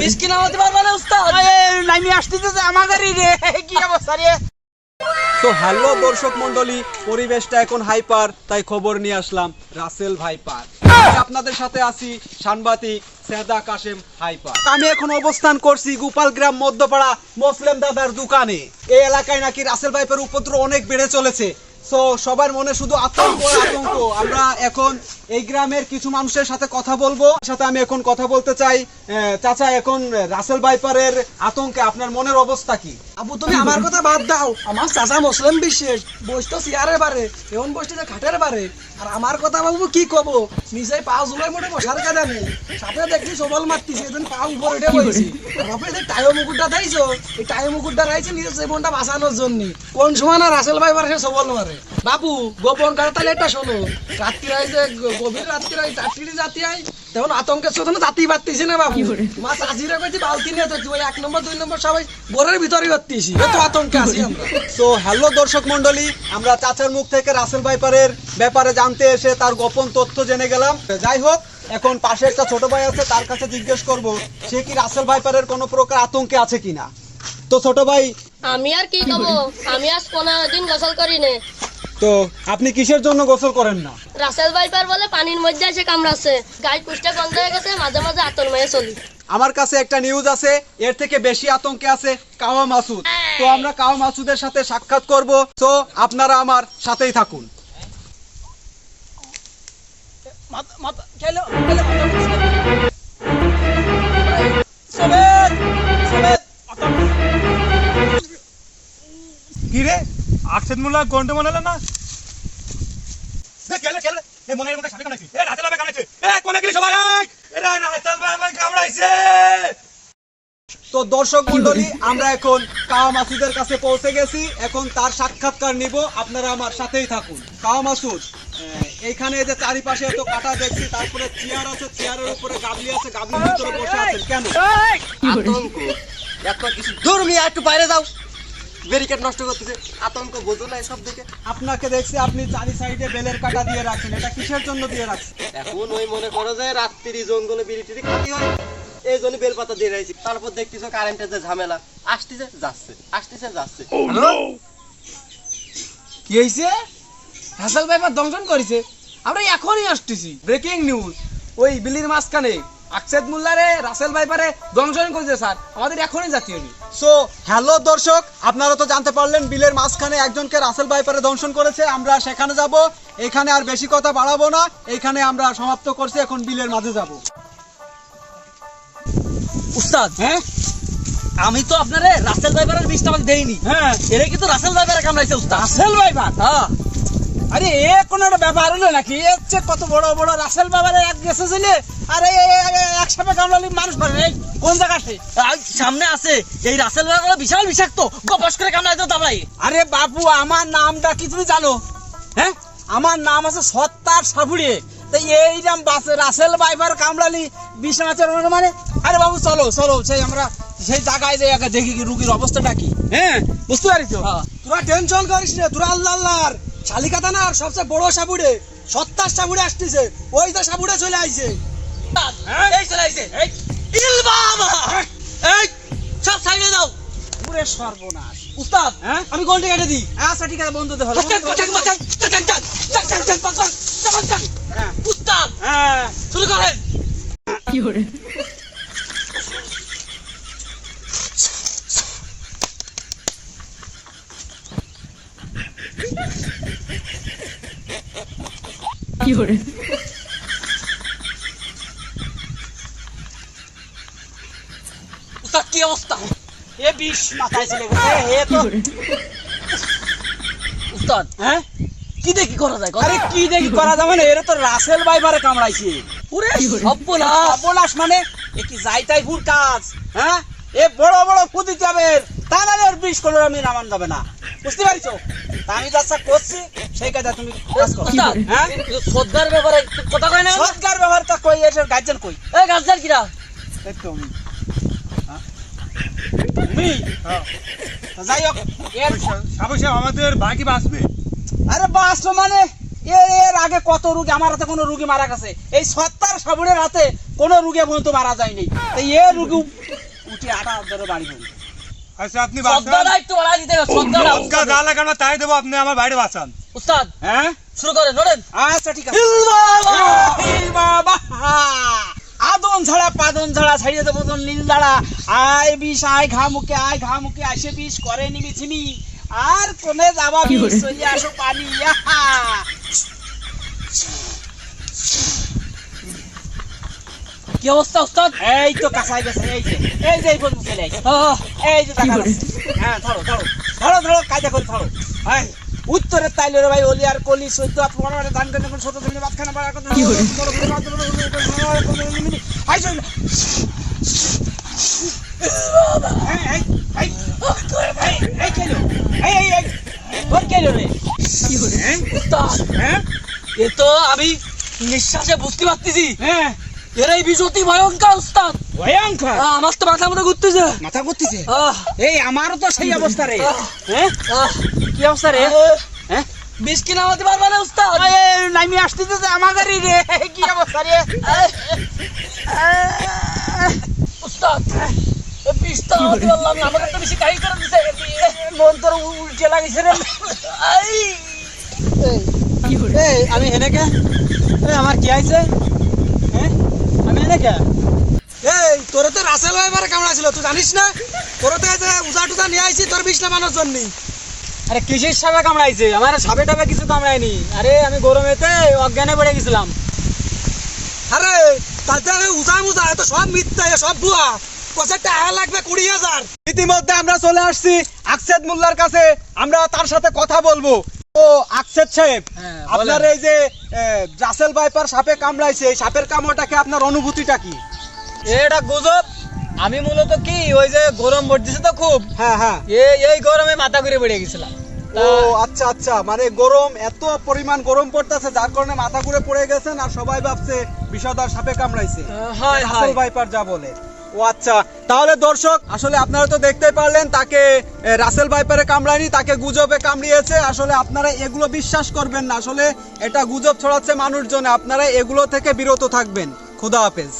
মিসকি নামাতে পারবে না উস্তাদ। নামি আসতেছে আমার গাড়ি রে। কি অবস্থা রে? তো হ্যালো দর্শক মন্ডলী পরিবেশটা এখন হাইপার তাই খবর নিয়ে আসলাম রাসেল ভাইপার। আমি আপনাদের সাথে আছি সাংবাদিক সেদা কাশেম হাইপার। আমি এখন অবস্থান করছি গোপালগ্রাম মধ্যপাড়া মুসলিম দাদার দোকানে। এই এলাকায় নাকি রাসেল ভাইপার উপদ্রব অনেক বেড়ে চলেছে। সো সবার মনে শুধু আতঙ্ক আতঙ্ক। আমরা এখন এই গ্রামের কিছু মানুষের সাথে কথা বলব। সাথে আমি এখন কথা বলতে চাই। আহ, চাচা এখন রাসেল বাইপারের আতঙ্কে আপনার মনের অবস্থা কি? আবু তুমি আমার কথা বাদ দাও। আমার চাচা মুসলিম বসতো বারে বসতে খাটের বারে আর আমার কথা বাবু কি কব? পা জুলাই মোটে বসার কাদা নেই সাথে সবল এদিন পা উপর উঠে যে মুকুটটা এই টাইও মুকুটটা রাইছে নিজের জীবনটা বাঁচানোর জন্য। কোন সময় না রাসেল ভাই সবল মারে। বাবু গোপন কথা তাহলে এটা শোনো। রাত্রি যে গভীর রাত্রি রাত্রি জাতি আই তখন আতঙ্কের সাথে জাতি পারতিছি না বাবু। মা চাষিরা কইছি বালতি নিয়ে তো এক নম্বর দুই নম্বর সবাই বোরের ভিতরে করতেছি এত আতঙ্কে আছি আমরা। তো হ্যালো দর্শক মন্ডলী আমরা চাচার মুখ থেকে রাসেল ভাইপারের ব্যাপারে জানতে এসে তার গোপন তথ্য জেনে গেলাম। যাই হোক এখন পাশে একটা ছোট ভাই আছে তার কাছে জিজ্ঞেস করব সে কি রাসেল ভাইপারের কোনো প্রকার আতঙ্কে আছে কিনা? তো ছোট ভাই আমি আর কি খাব আমি আজ পনেরো দিন গোসল করি নে তো আপনি কিসের জন্য গোসল করেন না? রাসেল ভাইপার বলে পানির মধ্যে এসে কামড়াচ্ছে। গায়ে পুষ্টা গন্ধ হয়ে গেছে মাঝে মাঝে আতর মেয়ে চলি। আমার কাছে একটা নিউজ আছে এর থেকে বেশি আতঙ্কে আছে কাওয়া মাসুদ। তো আমরা কাওয়া মাসুদের সাথে সাক্ষাৎ করব। তো আপনারা আমার সাথেই থাকুন। মাথা মাথা খেলো খেলো সবেত সবেত কি রে আকসেদ মুল্লা গন্ডে মনে না এ এ রাতে এ কোনে গেলি সবাই এরা না হাতাল ভাই কামড়াইছে। তো দর্শক মন্ডলী আমরা এখন কাওয়া মাসুদের কাছে পৌঁছে গেছি। এখন তার সাক্ষাৎকার নিব। আপনারা আমার সাথেই থাকুন। কাওয়া মাসুদ আহ, এইখানে যে চারিপাশে এত কাটা দেখছি তারপরে চেয়ার আছে চেয়ারের উপরে গাবলি আছে গাবলির ভিতরে বসে আছেন। কেন? আতঙ্ক। এত কিছু। দূর মিয়া একটু বাইরে যাও। ব্যারিকেড নষ্ট করতেছে আতঙ্ক বোঝো না এসব দেখে। আপনাকে দেখছি আপনি চারি সাইডে বেলের কাটা দিয়ে রাখছেন এটা কিসের জন্য দিয়ে রাখছেন? এখন ওই মনে করো যে রাত্রি জঙ্গলে বিড়ি টিড়ি খাতি হয় এই জন্য বেলপাতা দিয়ে রাখছি। তারপর দেখতেছো কারেন্টের যে ঝামেলা আসতেছে যাচ্ছে আসতেছে যাচ্ছে। কি হয়েছে হাসাল ভাইপার দংশন করেছে। আমরা এখনই আসতেছি। ব্রেকিং নিউজ ওই বিলির মাঝখানে আকসেদ মোল্লারে রাসেল ভাইপারে দংশন করেছে স্যার। আমাদের এখনই জাতীয় সো হ্যালো দর্শক আপনারা তো জানতে পারলেন বিলের মাঝখানে একজনকে রাসেল ভাইপারে দংশন করেছে। আমরা সেখানে যাব এখানে আর বেশি কথা বাড়াবো না। এইখানে আমরা সমাপ্ত করছি এখন বিলের মাঝে যাব। উস্তাদ হ্যাঁ? আমি তো আপনারে রাসেল ভাইপারের বিষটা আমাকে দেইনি। হ্যাঁ। এরা কিন্তু রাসেল ভাইপারে কামড়াইছে উস্তাদ। Russell viper? হ্যাঁ। আরে এ কোন একটা ব্যাপার হলো নাকি? এ হচ্ছে কত বড় বড় রাসেল বাবারে এক গেছে ছিলে আরে একসাথে কামড়ালি মানুষ পারে এই কোন জায়গাতে সামনে আছে। এই রাসেল ভাইপার বিশাল বিষাক্ত। গপস করে কামড়াইছে তামলাই আরে বাবু আমার নামটা কি তুমি জানো? হ্যাঁ? আমার নাম আছে সত্তার সাবুড়ে তাই এই নাম বাসে রাসেল বাইবার কামড়ালি বিশ্বনাথের মানে? আরে বাবু চলো চলো সেই আমরা সেই জায়গায় আগে দেখি কি রুগীর অবস্থাটা কি। হ্যাঁ বুঝতে পারিস তোরা টেনশন করিস না তোরা আল্লাহ আল্লাহর। শালিকাতা না আর সবচেয়ে বড় সাবুড়ে সত্তার সাবুড়ে আসতেছে ওই তো সাবুড়ে চলে আইছে এই চলে আইছে এই ইল বাবা এই সব সাইডে দাও পুরে সর্বনাশ উস্তাদ হ্যাঁ? আমি গোলটা কেটে দিই আচ্ছা ঠিক আছে বন্ধু দেখো হ্যাঁ উস্তাদ হ্যাঁ শুরু করেন উস্তাদ কি অবস্থা এ বিষ মাথায় চলে গেছে তো উস্তাদ হ্যাঁ কি দেখি করা যায় আরে কি দেখি করা যাবে না এরা তো রাসেল বাইবারে কামড়াইছে পুরে সব্বনা অবলাস মানে এ কি যাই তাই ফুর কাজ হ্যাঁ এ বড় বড় কুদি যাবে তা নাহলে ওর বিষ কোনো আমি নামান যাবে না বুঝতে পারিছো আমি যা যা করছি সেই কাজে তুমি কাজ করো। হ্যাঁ? সদ্গার ব্যাপারে কথা কয় না ব্যবহারটা কই এটার গার্জেন কই? এই গাছদার কিরা? এই তুমি? হ্যাঁ? তুমি যাই হোক এর আমাদের বাকি বাঁচবে। আরে বাসো মানে? এর এর আগে কত রুগী আমার হাতে কোনো রুগী মারা গেছে। এই সত্তার সাবুনের হাতে কোনো রুগে পর্যন্ত মারা যায়নি। তাই এ রুগী উঠে আটা ধরে বাড়ি আচ্ছা আপনি শ্রদ্ধাটা একটু বাড়া দিতে লাগানো তাই দেবো আপনি আমার বাইরে বাঁচান। উস্তাদ হ্যাঁ? শুরু করেন নড়েন। আচ্ছা ঠিক আছে। বাবা! আদন ছাড়া পাদন ছাড়া ছাড়িয়ে দেবো তোর নীল দাঁড়া। আয় বিষ আয় ঘা মুখে আয় ঘা মুখে আসে বিষ করে নিবি ছিমি আর কোনে যাবা বিষ চলে আসো পানি। আহা। কি অবস্থা উস্তাদ এই তো কাছাই গেছে এই যে এই যে এই পর্যন্ত চলে আইছে এই যে টাকা হ্যাঁ ধরো ধরো ধরো ধরো কায়দা করে ধরো হ্যাঁ উত্তরের তাইলে রে ভাই অলি আর কলি সৈত আর তোমার মানে ধান কেন ছোট তুমি মাঝখানে বাড়া কথা কি করে আই চল এই এই এই এই এই কেলো এই এই এই ওর কেলো রে হ্যাঁ উস্তাদ হ্যাঁ এ তো আমি নিঃশ্বাসে বুঝতে পারতেছি হ্যাঁ এর এই বিষ ভয়ঙ্কর উস্তাদ। ভয়ঙ্কর? আমার তো মাথা মতো ঘুরতেছে। মাথা করতেছে আহ, এই আমারও তো সেই অবস্থা রে। হ্যাঁ? কি অবস্থা রে? হ্যাঁ? কিনা আমাদের পারবে না উস্তাদ? নামি আসতেছে যে আমাদেরই রে। কি অবস্থা রে? উস্তাদ বিষটা আমাদের পারলাম না আমাকে তো বেশি কাহি করে দিছে। মন তোর উল্টে লাগিছে রে। আমি এই আমার কি আইছে? গরমেতে অজ্ঞানে গেছিলাম। উজা সব মিথ্যা সব লাগবে কুড়ি হাজার? ইতিমধ্যে আমরা চলে আসছি মোল্লার কাছে। আমরা তার সাথে কথা বলব। ও আকসেদ সাহেব হ্যাঁ, আপনার এই যে রাসেল ভাইপার সাপে কামড়াইছে এই সাপের কামড়টাকে আপনার অনুভূতিটা কি? এটা গুজব। আমি মূলত কি ওই যে গরম পড়তেছে তো খুব হ্যাঁ হ্যাঁ। এই এই গরমে মাথা ঘুরে পড়ে গেছিলাম। ও আচ্ছা আচ্ছা মানে গরম এত পরিমাণ গরম পড়তেছে যার কারণে মাথা ঘুরে পড়ে গেছেন আর সবাই ভাবছে বিষধর সাপে কামড়াইছে। হয় রাসেল ভাইপার যা বলে। ও আচ্ছা তাহলে দর্শক, আসলে আপনারা তো দেখতেই পারলেন, তাকে রাসেল ভাইপারে কামড়ায়নি, তাকে গুজবে কামড়িয়েছে। আসলে আপনারা এগুলো বিশ্বাস করবেন না। আসলে এটা গুজব ছড়াচ্ছে মানুষজনে। আপনারা এগুলো থেকে বিরত থাকবেন। খুদা হাফেজ।